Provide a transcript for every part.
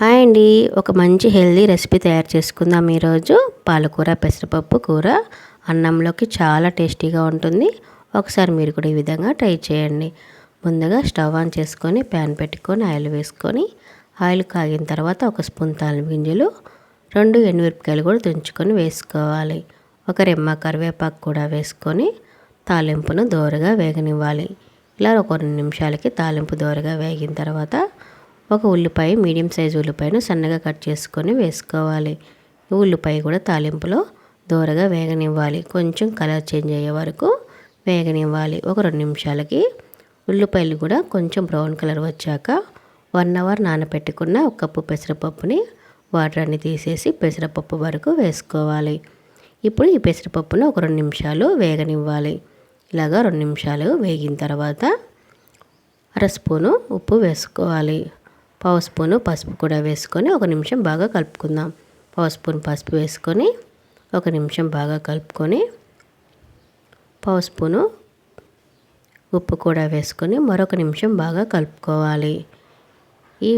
Hi అండి. ఒక మంచి హెల్దీ రెసిపీ తయారు చేసుకుందాం ఈరోజు. పాలకూర పెసరపప్పు కూర. అన్నంలోకి చాలా టేస్టీగా ఉంటుంది. ఒకసారి మీరు కూడా ఈ విధంగా ట్రై చేయండి. ముందుగా స్టవ్ ఆన్ చేసుకొని ప్యాన్ పెట్టుకొని ఆయిల్ వేసుకొని ఆయిల్ కాగిన తర్వాత ఒక స్పూన్ తాలిం గింజలు రెండు ఎండుమిరపకాయలు కూడా తుంచుకొని వేసుకోవాలి. ఒక రెమ్మ కరివేపాకు కూడా వేసుకొని తాలింపును దోరగా వేగనివ్వాలి. ఇలా ఒక రెండు నిమిషాలకి తాలింపు దోరగా వేగిన తర్వాత ఒక ఉల్లిపాయ మీడియం సైజ్ ఉల్లిపాయను సన్నగా కట్ చేసుకొని వేసుకోవాలి. ఉల్లిపాయ కూడా తాలింపులో దూరగా వేగనివ్వాలి. కొంచెం కలర్ చేంజ్ అయ్యే వరకు వేగనివ్వాలి. ఒక రెండు నిమిషాలకి ఉల్లిపాయలు కూడా కొంచెం బ్రౌన్ కలర్ వచ్చాక వన్ అవర్ నానబెట్టుకున్న ఒక కప్పు పెసరపప్పుని వాటర్ అన్ని తీసేసి పెసరపప్పు వరకు వేసుకోవాలి. ఇప్పుడు ఈ పెసరపప్పును ఒక రెండు నిమిషాలు వేగనివ్వాలి. ఇలాగా రెండు నిమిషాలు వేగిన తర్వాత అర స్పూను ఉప్పు వేసుకోవాలి. పావు స్పూను పసుపు కూడా వేసుకొని ఒక నిమిషం బాగా కలుపుకుందాం. పావు స్పూన్ పసుపు వేసుకొని ఒక నిమిషం బాగా కలుపుకొని పావు స్పూను ఉప్పు కూడా వేసుకొని మరొక నిమిషం బాగా కలుపుకోవాలి. ఈ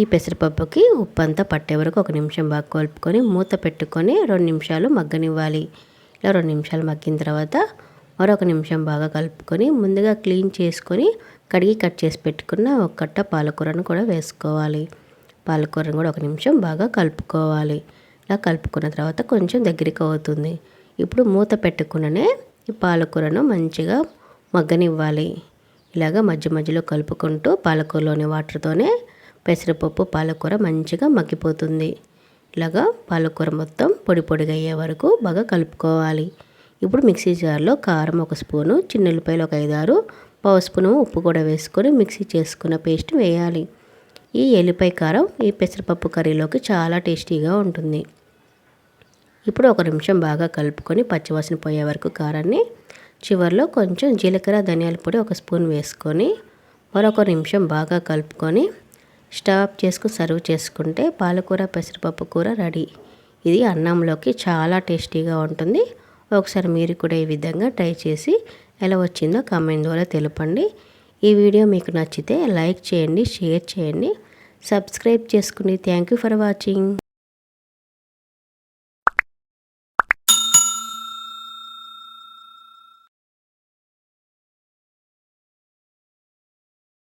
ఈ పెసరపప్పుకి ఉప్పు అంతా పట్టే వరకు ఒక నిమిషం బాగా కలుపుకొని మూత పెట్టుకొని రెండు నిమిషాలు మగ్గనివ్వాలి. ఇలా రెండు నిమిషాలు మగ్గిన తర్వాత మరొక నిమిషం బాగా కలుపుకొని ముందుగా క్లీన్ చేసుకొని కడిగి కట్ చేసి పెట్టుకున్న ఒక కట్ట పాలకూరను కూడా వేసుకోవాలి. పాలకూరను కూడా ఒక నిమిషం బాగా కలుపుకోవాలి. ఇలా కలుపుకున్న తర్వాత కొంచెం దగ్గరికి అవుతుంది. ఇప్పుడు మూత పెట్టుకున్ననే ఈ పాలకూరను మంచిగా మగ్గనివ్వాలి. ఇలాగ మధ్య మధ్యలో కలుపుకుంటూ పాలకూరలోని వాటర్తోనే పెసరపప్పు పాలకూర మంచిగా మగ్గిపోతుంది. ఇలాగా పాలకూర మొత్తం పొడి పొడిగా అయ్యే వరకు బాగా కలుపుకోవాలి. ఇప్పుడు మిక్సీ జార్లో కారం ఒక స్పూను చిన్న ఉల్లిపాయలు ఒక ఐదారు పావు స్పూను ఉప్పు కూడా వేసుకొని మిక్సీ చేసుకున్న పేస్ట్ వేయాలి. ఈ ఎల్లిపాయ కారం ఈ పెసరపప్పు కర్రీలోకి చాలా టేస్టీగా ఉంటుంది. ఇప్పుడు ఒక నిమిషం బాగా కలుపుకొని పచ్చివాసన పోయే వరకు కారాన్ని చివరిలో కొంచెం జీలకర్ర ధనియాల పొడి ఒక స్పూన్ వేసుకొని మరొక నిమిషం బాగా కలుపుకొని స్టవ్ ఆఫ్ చేసుకుని సర్వ్ చేసుకుంటే పాలకూర పెసరపప్పు కూర రెడీ. ఇది అన్నంలోకి చాలా టేస్టీగా ఉంటుంది. ఒకసారి మీరు కూడా ఈ విధంగా ట్రై చేసి ఎలా వచ్చిందో కామెంట్ ద్వారా తెలపండి. ఈ వీడియో మీకు నచ్చితే లైక్ చేయండి షేర్ చేయండి. సబ్స్క్రైబ్ చేసుకుని థ్యాంక్ యూ ఫర్ వాచింగ్